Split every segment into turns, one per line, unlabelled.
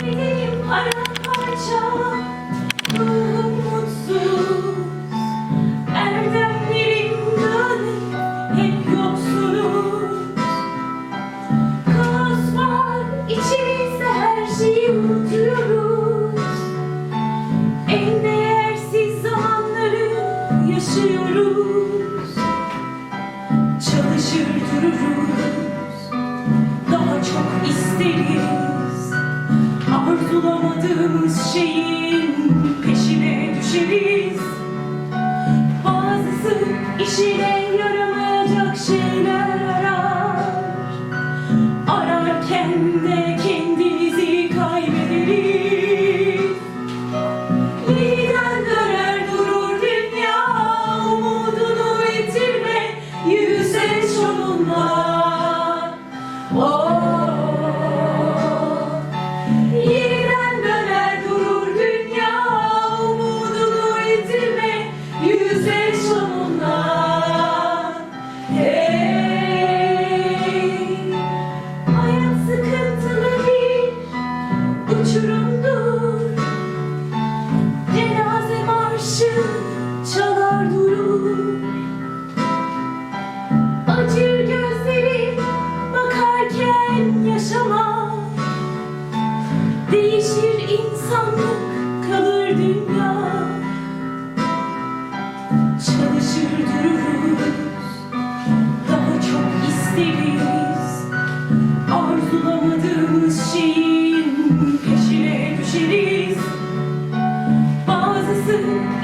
Bedenim paramparça, ruhum mutsuz. Erdemlerim dağınık, hep yoksunuz. Kaos var içimizde her şeyi unutuyoruz. En değersiz zamanları yaşıyoruz. Çalışır dururuz, daha çok isteriz. Arzulamadığımız şeyin peşine düşeriz. Bazısı işine yaramayacak şeyler arar. Ararken de kendimizi kaybederiz. Yeniden döner durur dünya Umudunu yitirme Yüzleş onunla Oh.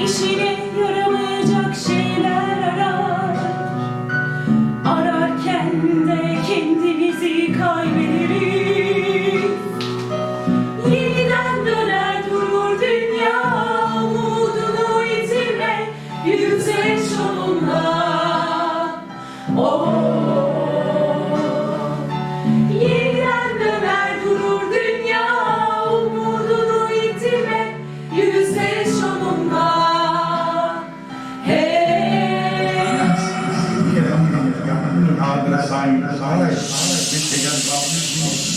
İşine yaramayacak şeyler arar. Ararken de kendimizi kaybederiz. Yeniden döner durur dünya Umudunu yitirme Yüzleş onunla Oh Yeniden
sein. Das alles, alles, bitte ganz aufmerksam.